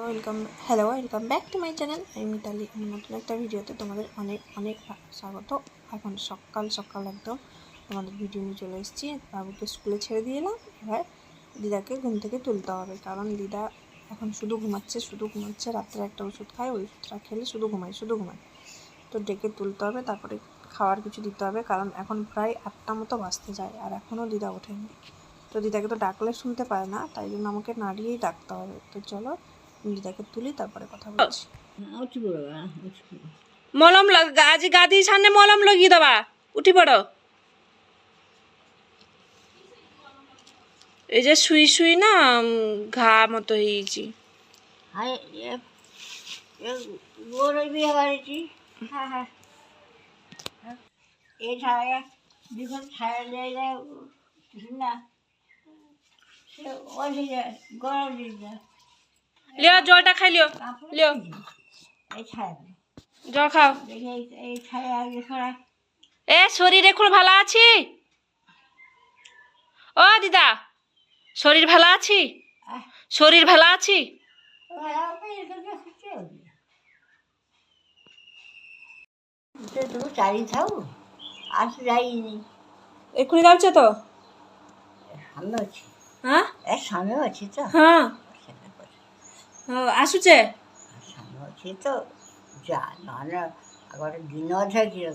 Welcome hello welcome back to my channel আমি মিতালি আমার নতুন একটা ভিডিওতে তোমাদের অনেক অনেক স্বাগত। এখন সকাল সকাল একদম তোমাদের ভিডিও নিয়ে চলে এসেছি। বাবুকে স্কুলে ছেড়ে দিয়ে এলাম। এবার দিদাকে ঘুম থেকে তুলতে হবে, কারণ দিদা এখন শুধু ঘুমাচ্ছে শুধু ঘুমাচ্ছে, রাত্রে একটা ওষুধ খায়, ওই ওষুধটা খেলে শুধু ঘুমায় শুধু ঘুমায়। তো ডেকে তুলতে হবে, তারপরে খাওয়ার কিছু দিতে হবে, কারণ এখন প্রায় আটটা মতো বাজতে যায়, আর এখনও দিদা ওঠেনি। তো দিদাকে তো ডাকলে শুনতে পারে না, তাই জন্য আমাকে নাড়িয়েই ডাকতে হবে। তো চলো দিদাকে তুলি তারপরে কথা বলছি। মলম লগ- আজ গাদি সামনে মলম লগিয়ে দেবা। উঠি পড়ো। এই যে শুই শুই না ঘা মতো হয়ে বিয়ে বাড়িছি হ্যাঁ হ্যাঁ। এই ছায়া বিখন ছায়া জায়গা না। সে গরম দিন লিও জলটা খাই লিও। লিও। জল খাও। এ শরীর এখন ভালো আছি? ও দিদা শরীর ভালো আছি? শরীর ভালো আছি? চারি থাও আসি যাইনি এক্ষুনি যাচ্ছে তো? সামনে আছি। হ্যাঁ? সামনে আছি তো। হ্যাঁ। ଆସୁଛେ ସାଙ୍ଗ ଅଛି ତ ଯା ନହେଲେ ଗୋଟେ ଦିନ ଅଧେ କିଏ